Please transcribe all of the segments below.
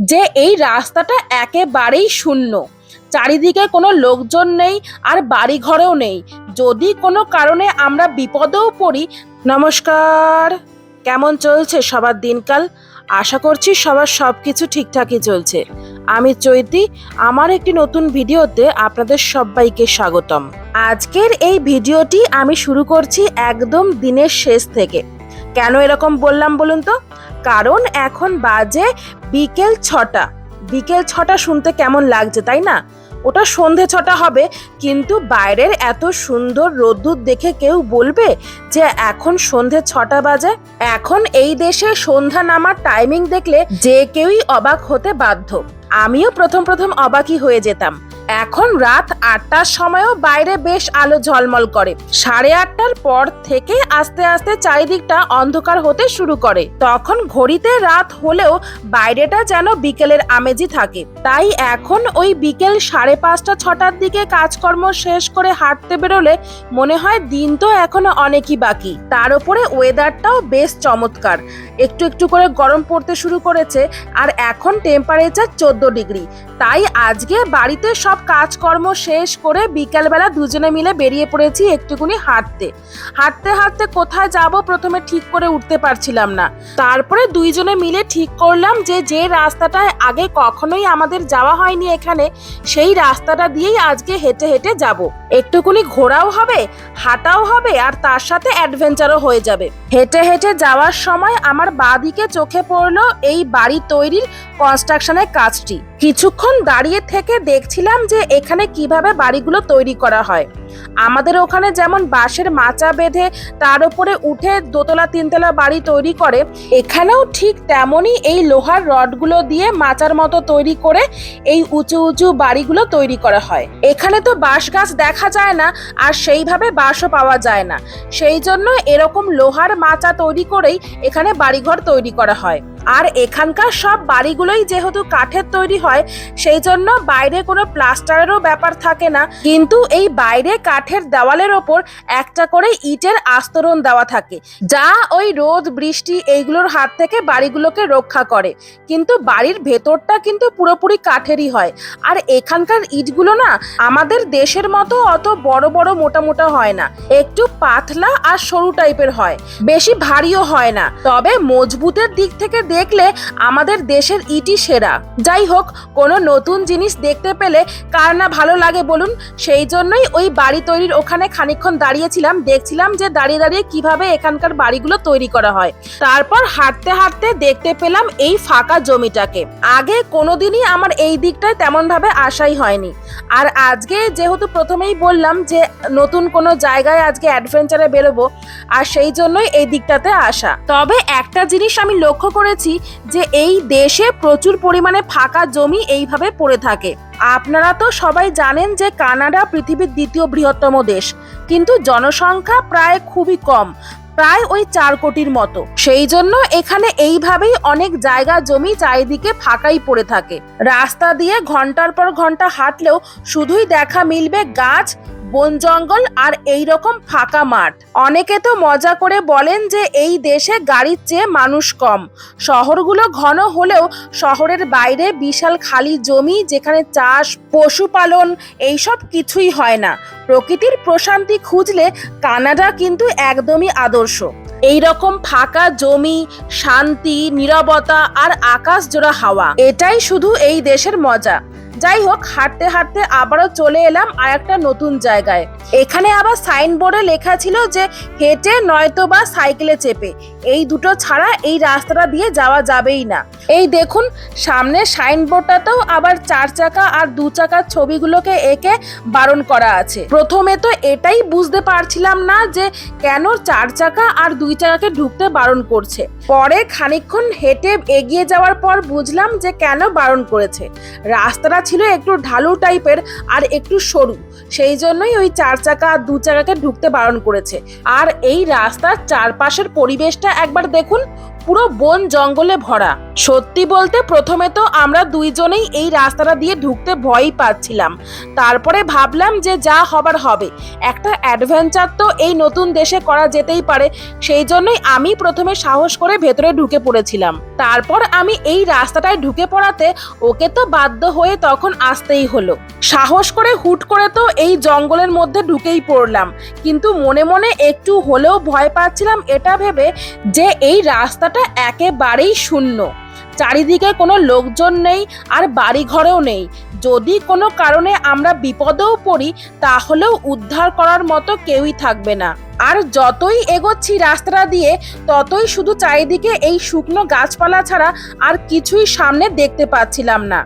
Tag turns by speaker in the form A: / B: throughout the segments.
A: যে এই রাস্তাটা একেবারেই শূন্য। চারিদিকে কোনো লোকজন নেই আর বাড়ি ঘরেও নেই। যদি কোনো কারণে আমরা বিপদেও পড়ি, নমস্কার। কেমন চলছে সবার দিনকাল? আশা করছি সবার সব কিছু ঠিকঠাকই চলছে। আমি চৈতি, আমার একটি নতুন ভিডিওতে আপনাদের সবাইকে স্বাগতম। আজকের এই ভিডিওটি আমি শুরু করছি একদম দিনের শেষ থেকে। কেন এরকম বললাম বলুন তো? কারণ এখন বাজে বিকেল ছটা। বিকেল ছটা শুনতে কেমন লাগছে, তাই না? ওটা সন্ধে ছটা হবে, কিন্তু বাইরের এত সুন্দর রোদ্দুর দেখে কেউ বলবে যে এখন সন্ধে ছটা বাজে? এখন এই দেশে সন্ধ্যা নামার টাইমিং দেখলে যে কেউই অবাক হতে বাধ্য। আমিও প্রথম প্রথম অবাকই হয়ে যেতাম। এখন রাত আটটার সময়ও বাইরে বেশ আলো ঝলমল করে। সাড়ে আটটার পর থেকে আস্তে আস্তে চারিদিকটা অন্ধকার হতে শুরু করে। তখন ঘড়িতে রাত হলেও বাইরেটা যেন বিকেলের আমেজি থাকে। তাই এখন ওই বিকেল সাড়ে পাঁচটা ছটার দিকে কাজকর্ম শেষ করে হাঁটতে বেরোলে মনে হয় দিন তো এখনও অনেকই বাকি। তার উপরে ওয়েদারটাও বেশ চমৎকার। একটু একটু করে গরম পড়তে শুরু করেছে আর এখন টেম্পারেচার চোদ্দ ডিগ্রি। তাই আজকে বাড়িতে সব কাজকর্ম শেষ করে বিকালবেলা দুজনে মিলে বেরিয়ে পড়েছি একটুকুনি হাঁটতে। হাঁটতে হাঁটতে কোথায় যাব প্রথমে ঠিক করে উঠতে পারছিলাম না। তারপরে দুইজনে মিলে ঠিক করলাম যে যে রাস্তাটায় আগে কখনোই আমাদের যাওয়া হয়নি এখানে, সেই রাস্তাটা দিয়েই আজকে হেঁটে হেঁটে যাব। একটুকুনি ঘোরাও হবে, হাঁটাও হবে, আর তার সাথে অ্যাডভেঞ্চারও হয়ে যাবে। হেঁটে হেঁটে যাওয়ার সময় আমার বাদিকে চোখে পড়ল এই বাড়ি তৈরির কনস্ট্রাকশনের কাজটি। কিছুক্ষণ দাঁড়িয়ে থেকে দেখছিলাম যে এখানে কীভাবে বাড়িগুলো তৈরি করা হয়। আমাদের ওখানে যেমন বাঁশের মাচা বেঁধে তার উপরে উঠে দোতলা, তিনতলা বাড়ি তৈরি করে, এখানেও ঠিক তেমনই এই লোহার রডগুলো দিয়ে মাচার মতো তৈরি করে এই উঁচু উঁচু বাড়িগুলো তৈরি করা হয়। এখানে তো বাঁশ গাছ দেখা যায় না আর সেইভাবে বাঁশও পাওয়া যায় না। সেই জন্য এরকম লোহার মাচা তৈরি করেই এখানে বাড়িঘর তৈরি করা হয়। আর এখানকার সব বাড়িগুলোই যেহেতু কাঠের তৈরি হয়, সেই জন্য বাইরে কোনো প্লাস্টারেরও ব্যাপার থাকে না। কিন্তু এই বাইরে কাঠের দেওয়ালের ওপর একটা করে ইটের আস্তরণ দেওয়া থাকে, যা ওই রোদ, বৃষ্টি এইগুলোর হাত থেকে বাড়িগুলোকে রক্ষা করে। কিন্তু বাড়ির ভেতরটা কিন্তু পুরোপুরি কাঠেরই হয়। আর এখানকার ইটগুলো না আমাদের দেশের মতো অত বড় বড় মোটা মোটা হয় না। একটু পাতলা আর সরু টাইপের হয়। বেশি ভারীও হয় না। তবে মজবুতের দিক থেকে দেখলে আমাদের দেশের ইটই সেরা। যাই হোক, কোনো নতুন জিনিস দেখতে পেলে কার না ভালো লাগে বলুন? সেই জন্যই ওই বাড়ি তৈরির ওখানে খানিকক্ষণ দাঁড়িয়েছিলাম, দেখছিলাম যে দাঁড়িয়ে দাঁড়িয়ে কীভাবে এখানকার বাড়িগুলো তৈরি করা হয়। তারপর হাঁটতে হাঁটতে দেখতে পেলাম এই ফাঁকা জমিটাকে। আগে কোনোদিনই আমার এই দিকটায় তেমন ভাবে আশাই হয়নি। আর আজকে যেহেতু প্রথমেই বললাম যে নতুন কোনো জায়গায় আজকে অ্যাডভেঞ্চারে বেরোবো, আর সেই জন্যই এই দিকটাতে আসা। তবে একটা জিনিস আমি লক্ষ্য করেছি যে এই দেশে প্রচুর পরিমাণে ফাঁকা জমি এইভাবে পড়ে থাকে। আপনারা তো সবাই জানেন যে কানাডা পৃথিবীর দ্বিতীয় বৃহত্তম দেশ, কিন্তু জনসংখ্যা প্রায় খুবই কম, প্রায় ওই চার কোটির মতো। সেই জন্য এখানে এইভাবেই অনেক জায়গা জমি চারিদিকে ফাঁকাই পড়ে থাকে। রাস্তা দিয়ে ঘণ্টার পর ঘণ্টা হাঁটলেও শুধুই দেখা মিলবে গাছ বন জঙ্গল আর এই রকম ফাঁকা মাঠ। অনেকে তো মজা করে বলেন যে এই দেশে গাড়ির চেয়ে মানুষ কম। শহরগুলো ঘন হলেও শহরের বাইরে বিশাল খালি জমি যেখানে চাষ, পশুপালন এইসব কিছুই হয় না। প্রকৃতির প্রশান্তি খুঁজলে কানাডা কিন্তু একদমই আদর্শ। এই রকম ফাঁকা জমি, শান্তি, নীরবতা আর আকাশ জোড়া হাওয়া, এটাই শুধু এই দেশের মজা। যাই হোক হাঁটতে হাঁটতে আবারও চলে এলাম আর একটা নতুন জায়গায়। এখানে আবার সাইনবোর্ডে লেখা ছিল যে হেঁটে নয়তো বা সাইকেলে চেপে। এই দুটো ছাড়া এই রাস্তাটা দিয়ে যাওয়া যাবেই না। এই দেখুন, সামনে সাইনবোর্ডটাতেও আবার চার চাকা আর দু চাকার ছবিগুলোকে এঁকে বারণ করা আছে। প্রথমে তো এটাই বুঝতে পারছিলাম না যে কেন চার চাকা আর দুই চাকাকে ঢুকতে বারণ করছে। পরে খানিকক্ষণ হেঁটে এগিয়ে যাওয়ার পর বুঝলাম যে কেন বারণ করেছে। রাস্তাটা ছিল একটু ঢালু টাইপের আর একটু সরু, সেই জন্যই ওই চার চাকা আর দু চাকাকে ঢুকতে বারণ করেছে। আর এই রাস্তার চারপাশের পরিবেশটা একবার দেখুন পুরো বন জঙ্গলে ভরা। সত্যি বলতে প্রথমে তো আমরা দুইজনেই এই রাস্তাটা দিয়ে ঢুকতে ভয়ই পাচ্ছিলাম। তারপরে ভাবলাম যে যা হবার হবে। একটা অ্যাডভেঞ্চার তো এই নতুন দেশে করা যেতেই পারে, সেই জন্যই আমি প্রথমে সাহস করে ভেতরে ঢুকে পড়েছিলাম। তারপর আমি এই রাস্তাটায় ঢুকে পড়াতে ওকে তো বাধ্য হয়ে তখন আসতেই হলো। সাহস করে হুট করে তো এই জঙ্গলের মধ্যে ঢুকেই পড়লাম। কিন্তু মনে মনে একটু হলেও ভয় পাচ্ছিলাম এটা ভেবে যে এই রাস্তাটা একেবারেই শূন্য। চারিদিকে কোনো লোকজন নেই আর বাড়ি ঘরেও নেই। যদি কোনো কারণে আমরা বিপদেও পড়ি, তাহলেও উদ্ধার করার মতো কেউই থাকবে না। আর যতই এগোচ্ছি রাস্তাটা দিয়ে, ততই শুধু চারিদিকে এই শুকনো গাছপালা ছাড়া আর কিছুই সামনে দেখতে পাচ্ছিলাম না।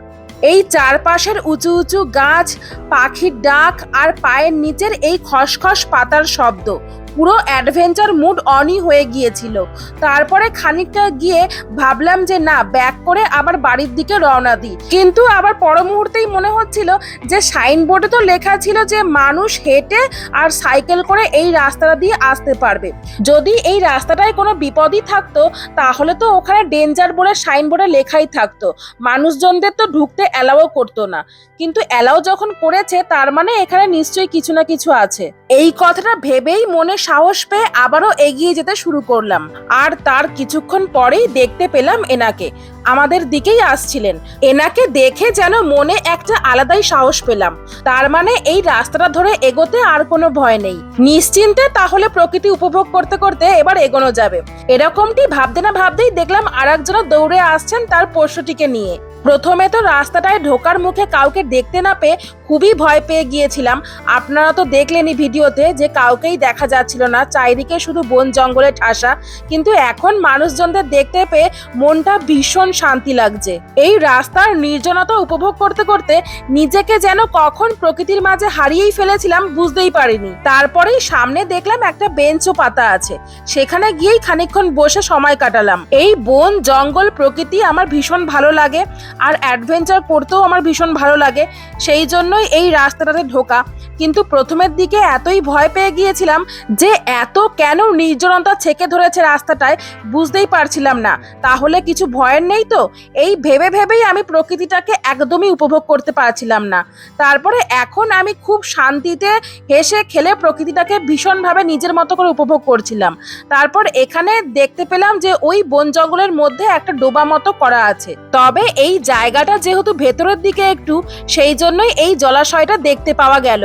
A: এই চারপাশের উঁচু উঁচু গাছ, পাখির ডাক আর পায়ের নিচের এই খসখস পাতার শব্দ পুরো অ্যাডভেঞ্চার মুড অনই হয়ে গিয়েছিল। তারপরে খানিকটা গিয়ে ভাবলাম যে না ব্যাক করে আবার বাড়ির দিকে রওনা দিই। কিন্তু আবার পর মুহূর্তেই মনে হচ্ছিল যে সাইনবোর্ডে তো লেখা ছিল যে মানুষ হেঁটে আর সাইকেল করে এই রাস্তাটা দিয়ে আসতে পারবে। যদি এই রাস্তাটায় কোনো বিপদই থাকতো, তাহলে তো ওখানে ডেঞ্জার বলে সাইনবোর্ডে লেখাই থাকতো। মানুষজনদের তো ঢুকতে অ্যালাও করতো না। কিন্তু অ্যালাও যখন করেছে, তার মানে এখানে নিশ্চয়ই কিছু না কিছু আছে। এই কথাটা ভেবেই মনে সাহস পেয়ে আবারও এগিয়ে যেতে শুরু করলাম। আর তার কিছুক্ষণ পরেই দেখতে পেলাম এনাকে। আমাদের দিকেই আসছিলেন। এনাকে দেখে যেন মনে একটা আলাদাই সাহস পেলাম। তার মানে এই রাস্তাটা ধরে এগোতে আর কোনো ভয় নেই। নিশ্চিন্তে তাহলে প্রকৃতি উপভোগ করতে করতে এবার এগোনো যাবে। এরকমটি ভাবতে না ভাবতেই দেখলাম আর দৌড়ে আসছেন তার পোষ্যটিকে নিয়ে। প্রথমে তো রাস্তাটায় ঢোকার মুখে কাউকে দেখতে না পেয়ে খুবই ভয় পেয়ে গিয়েছিলাম। আপনারা তো দেখলেনই ভিডিওতে যে কাউকেই দেখা যাচ্ছিল না। চারিদিকে শুধু বন জঙ্গলে ঠাসা। কিন্তু এখন মানুষজনদের দেখতে পেয়ে মনটা ভীষণ শান্তি লাগছে। এই রাস্তার নির্জনতা উপভোগ করতে করতে নিজেকে যেন কখন প্রকৃতির মাঝে হারিয়েই ফেলেছিলাম বুঝতেই পারিনি। তারপরেই সামনে দেখলাম একটা বেঞ্চও পাতা আছে। সেখানে গিয়েই খানিকক্ষণ বসে সময় কাটালাম। এই বন, জঙ্গল প্রকৃতি আমার ভীষণ ভালো লাগে। আর অ্যাডভেঞ্চার করতেও আমার ভীষণ ভালো লাগে। সেই জন্যই এই রাস্তাটাতে ঢোকা। কিন্তু প্রথমের দিকে এতই ভয় পেয়ে গিয়েছিলাম যে এত কেন নির্জনতা ছেকে ধরেছে রাস্তাটায় বুঝতেই পারছিলাম না। তাহলে কিছু ভয়ের নেই তো? এই ভেবে ভেবেই আমি প্রকৃতিটাকে একদমই উপভোগ করতে পারছিলাম না। তারপরে এখন আমি খুব শান্তিতে হেসে খেলে প্রকৃতিটাকে ভীষণভাবে নিজের মতো করে উপভোগ করছিলাম। তারপর এখানে দেখতে পেলাম যে ওই বন জঙ্গলের মধ্যে একটা ডোবা মতো করা আছে। তবে এই জায়গাটা যেহেতু ভেতরের দিকে একটু, সেই জন্যই এই জলাশয়টা দেখতে পাওয়া গেল।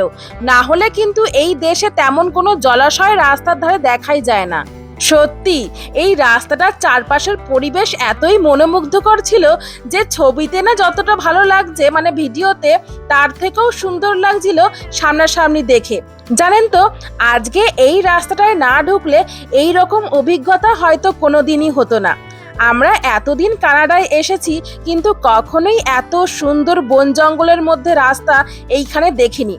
A: না হলে কিন্তু এই দেশে তেমন কোনো জলাশয় রাস্তার ধারে দেখাই যায় না। সত্যি, এই রাস্তাটার চারপাশের পরিবেশ এতই মনোমুগ্ধকর ছিল যে ছবিতে না যতটা ভালো লাগছে মানে ভিডিওতে, তার থেকেও সুন্দর লাগছিল সামনাসামনি দেখে। জানেন তো, আজকে এই রাস্তাটায় না ঢুকলে এই রকম অভিজ্ঞতা হয়তো কোনোদিনই হতো না। আমরা এতদিন কানাডায় এসেছি, কিন্তু কখনোই এত সুন্দর বন জঙ্গলের মধ্যে রাস্তা এইখানে দেখিনি।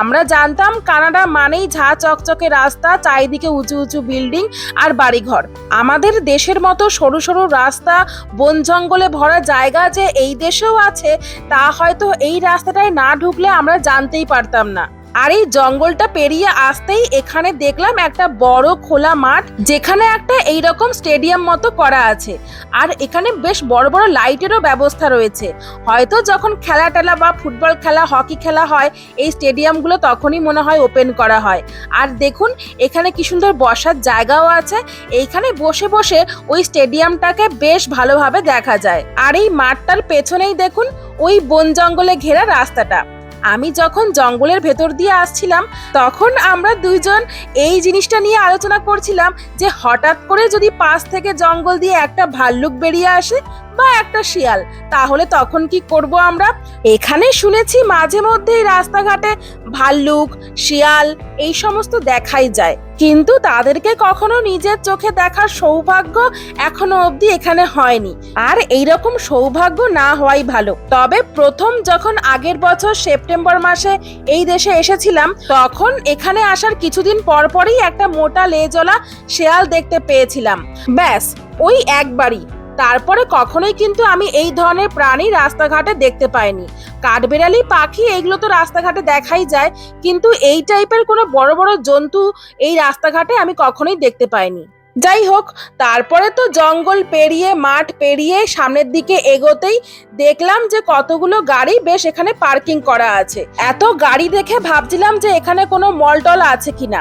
A: আমরা জানতাম কানাডা মানেই ঝা চকচকে রাস্তা, চারিদিকে উঁচু উঁচু বিল্ডিং আর বাড়িঘর। আমাদের দেশের মতো সরু সরু রাস্তা, বন জঙ্গলে ভরা জায়গা যে এই দেশেও আছে, তা হয়তো এই রাস্তাটায় না ঢুকলে আমরা জানতেই পারতাম না। আর এই জঙ্গলটা পেরিয়ে আসতেই এখানে দেখলাম একটা বড় খোলা মাঠ, যেখানে একটা এইরকম স্টেডিয়াম মতো করা আছে। আর এখানে বেশ বড় বড় লাইটেরও ব্যবস্থা রয়েছে। হয়তো যখন খেলা টেলা বা ফুটবল খেলা, হকি খেলা হয়, এই স্টেডিয়ামগুলো তখনই মনে হয় ওপেন করা হয়। আর দেখুন, এখানে কি সুন্দর বসার জায়গাও আছে। এইখানে বসে বসে ওই স্টেডিয়ামটাকে বেশ ভালোভাবে দেখা যায়। আর এই মাঠটার পেছনেই দেখুন, ওই বন জঙ্গলে ঘেরা রাস্তাটা। আমি যখন জঙ্গলের ভেতর দিয়ে আসছিলাম, তখন আমরা দুইজন এই জিনিসটা নিয়ে আলোচনা করছিলাম যে হঠাৎ করে যদি পাশ থেকে জঙ্গল দিয়ে একটা ভাল্লুক বেরিয়ে আসে বা একটা শিয়াল। তাহলে তখন কি করব আমরা? এখানে শুনেছি মাঝে মধ্যেই রাস্তাঘাটে ভাল্লুক, শিয়াল, এই সমস্ত দেখাই যায়। কিন্তু তাদেরকে কখনো নিজের চোখে দেখার সৌভাগ্য এখনও অবধি এখানে হয়নি। আর এইরকম সৌভাগ্য না হওয়াই ভালো। তবে প্রথম যখন আগের বছর সেপ্টেম্বর মাসে এই দেশে এসেছিলাম, তখন এখানে আসার কিছুদিন পরপরই একটা মোটা লেজলা শেয়াল দেখতে পেয়েছিলাম। ব্যাস, ওই একবারই। তারপরে কখনোই কিন্তু আমি এই ধরনের প্রাণী রাস্তাঘাটে দেখতে পাইনি। কাঠবেড়ালি, পাখি, এগুলো তো রাস্তাঘাটে দেখাই যায়, কিন্তু এই টাইপের কোনো বড় বড় জন্তু এই রাস্তাঘাটে আমি কখনোই দেখতে পাইনি। যাই হোক, তারপরে তো জঙ্গল পেরিয়ে, মাঠ পেরিয়ে, সামনের দিকে এগোতেই দেখলাম যে কতগুলো গাড়ি বেশ এখানে পার্কিং করা আছে। এত গাড়ি দেখে ভাবছিলাম যে এখানে কোনো মল টল আছে কিনা।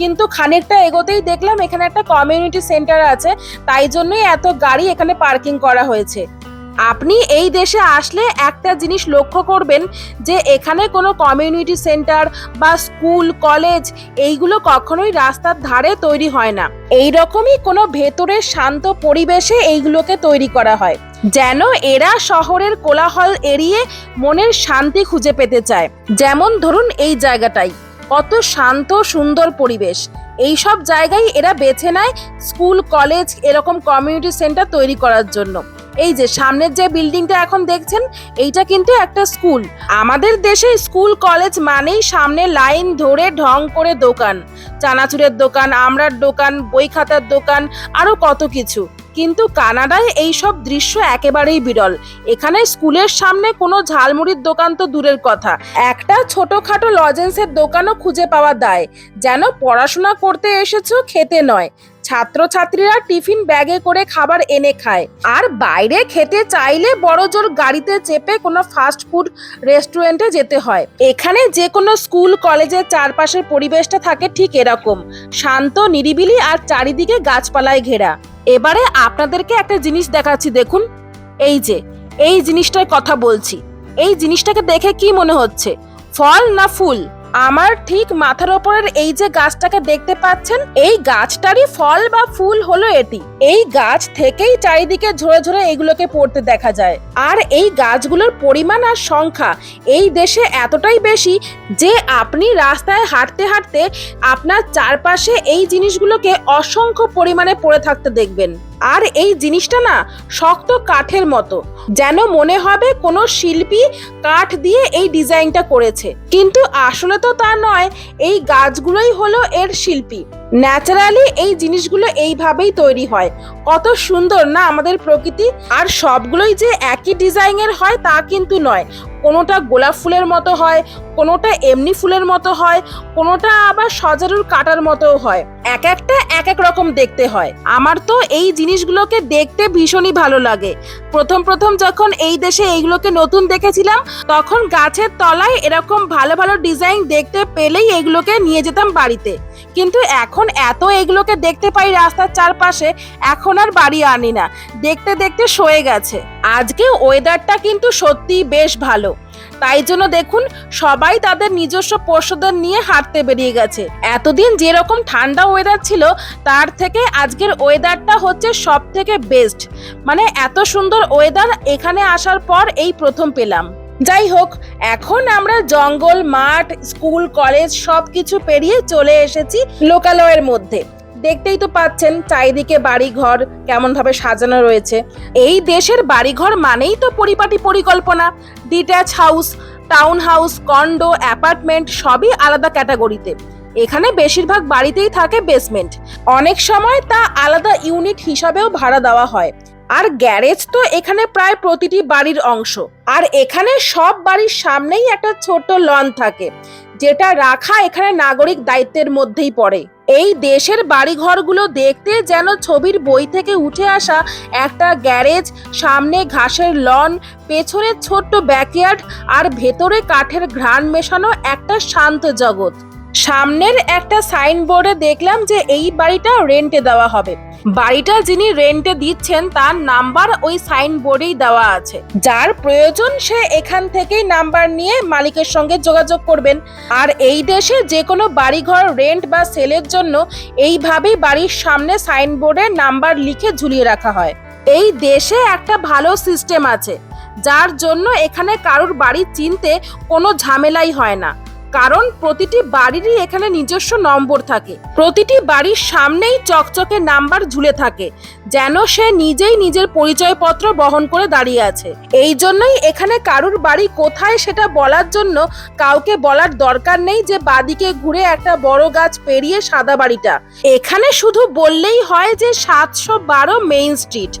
A: কিন্তু খানিকটা এগোতেই দেখলাম এখানে একটা কমিউনিটি সেন্টার আছে, তাই জন্যই এত গাড়ি এখানে পার্কিং করা হয়েছে। আপনি এই দেশে আসলে একটা জিনিস লক্ষ্য করবেন যে এখানে কোনো কমিউনিটি সেন্টার বা স্কুল কলেজ এইগুলো কখনোই রাস্তার ধারে তৈরি হয় না। এই রকমই কোনো ভেতরের শান্ত পরিবেশে এইগুলোকে তৈরি করা হয়, যেন এরা শহরের কোলাহল এড়িয়ে মনের শান্তি খুঁজে পেতে চায়। যেমন ধরুন এই জায়গাটাই। কত শান্ত, সুন্দর পরিবেশ। এই সব জায়গায় এরা বেছে নেয় স্কুল, কলেজ, এরকম কমিউনিটি সেন্টার তৈরি করার জন্য। এই যে সামনের যে বিল্ডিংটা এখন দেখছেন, এইটা কিন্তু একটা স্কুল। আমাদের দেশে স্কুল, কলেজ মানেই সামনে লাইন ধরে ঢং করে দোকান। চানাচুরের দোকান, আমড়ার দোকান, বই খাতার দোকান, আরও কত কিছু। কিন্তু কানাডায় এই সব দৃশ্য একেবারেই বিরল। এখানে স্কুলের সামনে কোনো ঝালমুড়ির দোকান তো দূরের কথা। একটা ছোটখাটো লজেন্সের দোকানও খুঁজে পাওয়া দায়। যেন পড়াশোনা করতে এসেছ, খেতে নয়। ছাত্রছাত্রীরা টিফিন ব্যাগে করে খাবার এনে খায়। আর বাইরে খেতে চাইলে বড় জোর গাড়িতে চেপে কোনো ফাস্ট ফুড রেস্টুরেন্টে যেতে হয়। এখানে যে কোনো স্কুল, কলেজের চারপাশের পরিবেশটা থাকে ঠিক এরকম। শান্ত, নিরিবিলি আর চারিদিকে গাছপালায় ঘেরা। এবারে আপনাদেরকে একটা জিনিস দেখাচ্ছি, দেখুন। এই যে, এই জিনিসটার কথা বলছি। এই জিনিসটাকে দেখে কি মনে হচ্ছে? ফল না ফুল? আমার ঠিক মাথার ওপরের এই যে গাছটাকে দেখতে পাচ্ছেন, এই গাছটারই ফল বা ফুল হলো এটি। এই গাছ থেকেই চারিদিকে ঝরে ঝরে এগুলোকে পড়তে দেখা যায়। আর এই গাছগুলোর পরিমাণ আর সংখ্যা এই দেশে এতটাই বেশি যে আপনি রাস্তায় হাঁটতে হাঁটতে আপনার চারপাশে এই জিনিসগুলোকে অসংখ্য পরিমাণে পড়ে থাকতে দেখবেন। আর এই জিনিসটা না শক্ত কাঠের মতো। যেন মনে হবে কোনো শিল্পী কাঠ দিয়ে এই ডিজাইনটা করেছে। কিন্তু আসলে তো তা নয়, এই গাছগুলোই হলো এর শিল্পী। ন্যাচারালি এই জিনিসগুলো এইভাবেই তৈরি হয়। কত সুন্দর না আমাদের প্রকৃতি। আর সবগুলোই যে একই ডিজাইনের হয় তা কিন্তু নয়। কোনোটা গোলাপ ফুলের মতো হয়, কোনোটা এমনি ফুলের মতো হয়, কোনোটা আবার সজারুর কাটার মতোও হয়। এক একটা এক এক রকম দেখতে হয়। আমার তো এই জিনিসগুলোকে দেখতে ভীষণই ভালো লাগে। প্রথম প্রথম যখন এই দেশে এইগুলোকে নতুন দেখেছিলাম, তখন গাছের তলায় এরকম ভালো ভালো ডিজাইন দেখতে পেলেই এগুলোকে নিয়ে যেতাম বাড়িতে। কিন্তু এখন এত এগুলোকে দেখতে পাই রাস্তার চারপাশে, এখন আর বাড়ি আনি না। দেখতে দেখতে সয়ে গেছে। আজকে ওয়েদারটা কিন্তু সত্যি বেশ ভালো। তাই জন্য দেখুন, সবাই তাদের নিজস্ব পশুদের নিয়ে হাঁটতে বেরিয়ে গেছে। এতদিন যেরকম ঠান্ডা ওয়েদার ছিল, তার থেকে আজকের ওয়েদারটা হচ্ছে সব থেকে বেস্ট মানে এত সুন্দর ওয়েদার এখানে আসার পর এই প্রথম পেলাম। যাই হোক এখন আমরা জঙ্গল, মাঠ, স্কুল, কলেজ সব কিছু পেরিয়ে চলে এসেছি লোকালয়ের মধ্যে। দেখতেই তো পাচ্ছেন চারিদিকে বাড়ি ঘর কেমন ভাবে সাজানো রয়েছে। এই দেশের বাড়িঘর মানেই তো পরিপাটি পরিকল্পনা। Detach house town house condo apartment সবই আলাদা ক্যাটাগরিতে এখানে বেশিরভাগ বাড়িতেই থাকে বেসমেন্ট অনেক সময় তা আলাদা ইউনিট হিসাবেও ভাড়া দেওয়া হয়। আর গ্যারেজ তো এখানে প্রায় প্রতিটি বাড়ির অংশ। আর এখানে সব বাড়ির সামনেই একটা ছোট লন থাকে, যেটা রাখা এখানে নাগরিক দায়িত্বের মধ্যেই পড়ে। এই দেশের বাড়িঘরগুলো দেখতে যেন ছবির বই থেকে উঠে আসা একটা গ্যারেজ, সামনে ঘাসের লন, পেছনে ছোট্ট ব্যাকয়ার্ড আর ভেতরে কাঠের ঘ্রাণ মেশানো একটা শান্ত জগৎ। সামনের একটা সাইনবোর্ডে দেখলাম যে এই বাড়িটা রেন্টে দেওয়া হবে। বাড়িটা যিনি রেন্টে দিচ্ছেন, তার নাম্বার ওই সাইনবোর্ডেই দেওয়া আছে। যার প্রয়োজন, সে এখান থেকেই নাম্বার নিয়ে মালিকের সঙ্গে যোগাযোগ করবেন। আর এই দেশে যে কোনো বাড়িঘর রেন্ট বা সেলের জন্য এইভাবেই বাড়ির সামনে সাইনবোর্ডে নাম্বার লিখে ঝুলিয়ে রাখা হয়। এই দেশে একটা ভালো সিস্টেম আছে, যার জন্য এখানে কারোর বাড়ি চিনতে কোনো ঝামেলাই হয় না। কারণ প্রতিটি বাড়িরই এখানে নিজস্ব নম্বর থাকে। প্রতিটি বাড়ির সামনেই চকচকে নাম্বার ঝুলে থাকে, যেন সে নিজেই নিজের পরিচয়পত্র বহন করে দাঁড়িয়ে আছে। এই জন্যই এখানে কারুর বাড়ি কোথায় সেটা বলার জন্য কাউকে বলার দরকার নেই যে বাদিকে ঘুরে একটা বড় গাছ পেরিয়ে সাদা বাড়িটা। এখানে শুধু বললেই হয় যে সাতশো বারো মেইন স্ট্রিট,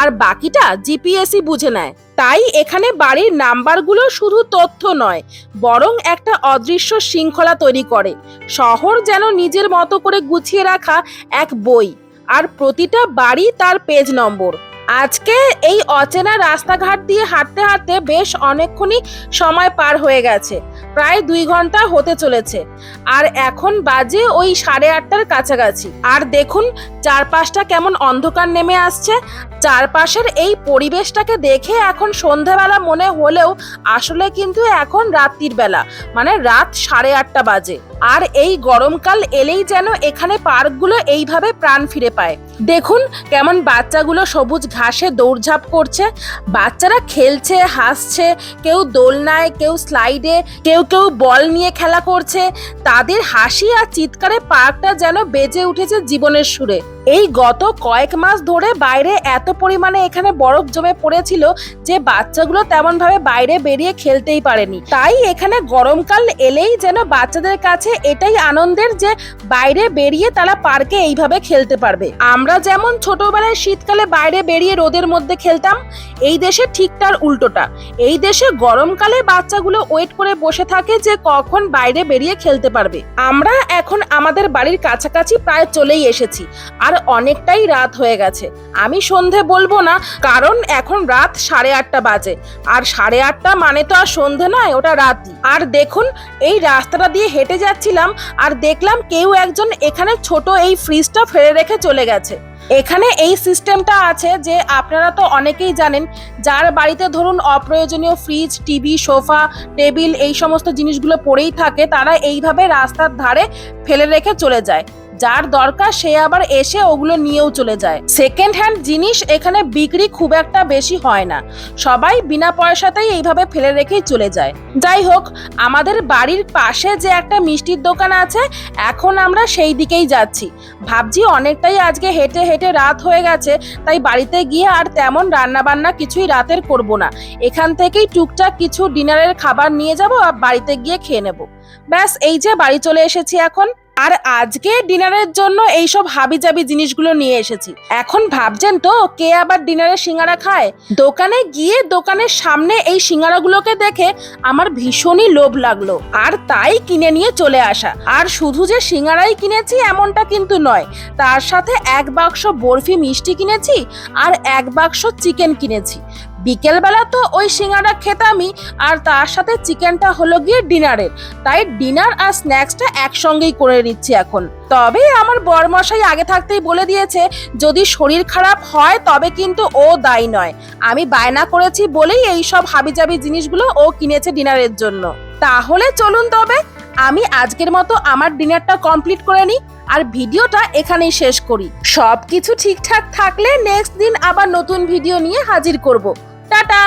A: আর বাকিটা জিপিএসই বুঝে নেয়। তাই এখানে বাড়ির নাম্বারগুলো শুধু তথ্য নয়, বরং একটা অদৃশ্য শৃঙ্খলা তৈরি করে। শহর যেন নিজের মতো করে গুছিয়ে রাখা এক বই, আর প্রতিটা বাড়ি তার পেজ নম্বর আজকে এই অচেনা রাস্তাঘাট দিয়ে হাঁটতে হাঁটতে বেশ অনেকক্ষণই সময় পার হয়ে গেছে। প্রায় দুই ঘণ্টা হতে চলেছে। আর এখন বাজে ওই সাড়ে আটটার কাছাকাছি। আর দেখুন, চারপাশটা কেমন অন্ধকার নেমে আসছে। চারপাশের এই পরিবেশটাকে দেখে এখন সন্ধ্যাবেলা মনে হলেও আসলে কিন্তু এখন রাত্রির বেলা মানে রাত সাড়ে আটটা বাজে। আর এই গরমকাল এলেই যেন এখানে পার্কগুলো এইভাবে প্রাণ ফিরে পায়। দেখুন কেমন বাচ্চাগুলো সবুজ ঘাসে দৌড়ঝাঁপ করছে। বাচ্চারা খেলছে, হাসছে, কেউ দোলনায়, কেউ স্লাইডে, কেউ কেউ বল নিয়ে খেলা করছে। তাদের হাসি আর চিৎকারে পার্কটা যেন বেজে উঠেছে জীবনের সুরে। এই গত কয়েক মাস ধরে বাইরে এত পরিমাণে এখানে বরফ জমে পড়েছিল যে বাচ্চাগুলো তেমন ভাবে বাইরে বেরিয়ে খেলতেই পারেনি। তাই এখানে গরমকাল এলেই যেন বাচ্চাদের কাছে এটাই আনন্দের যে বাইরে বেরিয়ে তারা পার্কে এইভাবে খেলতে পারবে। আমরা যেমন ছোটবেলায় শীতকালে বাইরে বেরিয়ে রোদের মধ্যে খেলতাম, এই দেশে ঠিক তার উল্টোটা। এই দেশে গরমকালে বাচ্চাগুলো ওয়েট করে বসে থাকে যে কখন বাইরে বেরিয়ে খেলতে পারবে। আমরা এখন আমাদের বাড়ির কাছাকাছি প্রায় চলেই এসেছি। আর অনেকটাই রাত হয়ে গেছে। আমি সন্ধে বলব না, কারণ এখন রাত সাড়ে আটটা বাজে। আর সাড়ে আটটা মানে তো আর সন্ধে নয়, ওটা রাতই। আর দেখুন, এই রাস্তাটা দিয়ে হেঁটে যাচ্ছিলাম, আর দেখলাম কেউ একজন এখানে ছোট এই ফ্রিজটা ফেলে রেখে চলে গেছে। এখানে এই সিস্টেমটা আছে যে আপনারা তো অনেকেই জানেন, যার বাড়িতে ধরুন অপ্রয়োজনীয় ফ্রিজ, টিভি, সোফা, টেবিল, এই সমস্ত জিনিসগুলো পড়েই থাকে, তারা এইভাবে রাস্তার ধারে ফেলে রেখে চলে যায়। যার দরকার সে আবার এসে ওগুলো নিয়েও চলে যায়। সেকেন্ড হ্যান্ড জিনিস এখানে বিক্রি খুব একটা বেশি হয় না। সবাই বিনা পয়সাতেই এইভাবে ফেলে রেখেই চলে যায়। যাই হোক, আমাদের বাড়ির পাশে যে একটা মিষ্টির দোকান আছে, এখন আমরা সেই দিকেই যাচ্ছি। ভাবছি অনেকটাই আজকে হেঁটে হেঁটে রাত হয়ে গেছে, তাই বাড়িতে গিয়ে আর তেমন রান্না বান্না কিছুই রাতের করব না। এখান থেকেই টুকটাক কিছু ডিনারের খাবার নিয়ে যাব আর বাড়িতে গিয়ে খেয়ে নেব। ব্যাস, এই যে বাড়ি চলে এসেছি এখন। আর আজকে ডিনারের জন্য এইসব হাবিজাবি জিনিসগুলো নিয়ে এসেছি। এখন ভাবছেন তো, কে আবার ডিনারে সিঙ্গারা খায়? দোকানে গিয়ে দোকানের সামনে এই সিঙ্গারাগুলোকে দেখে আমার ভীষণই লোভ লাগল। আর তাই কিনে নিয়ে চলে আসা। আর শুধু যে সিঙ্গারাই কিনেছি এমনটা কিন্তু নয়, তার সাথে এক বাক্স বরফি মিষ্টি কিনেছি আর এক বাক্স চিকেন কিনেছি। বিকেলবেলা তো ওই সিঙ্গারা খেতামই, আর তার সাথে চিকেনটা হলো গিয়ে ডিনারের। তাই ডিনার আর স্ন্যাক্সটা একসঙ্গেই করে নিচ্ছি এখন। তবে আমার বরমশাই আগে থাকতেই বলে দিয়েছে, যদি শরীর খারাপ হয় তবে কিন্তু ও দায়ী নয়। আমি বায়না করেছি বলেই এই সব হাবিজাবি জিনিসগুলো ও কিনেছে ডিনারের জন্য। তাহলে চলুন তবে, আমি আজকের মতো আমার ডিনারটা কমপ্লিট করে নিই, আর ভিডিওটা এখানেই শেষ করি। সব কিছু ঠিকঠাক থাকলে নেক্সট দিন আবার নতুন ভিডিও নিয়ে হাজির করব। টাটা।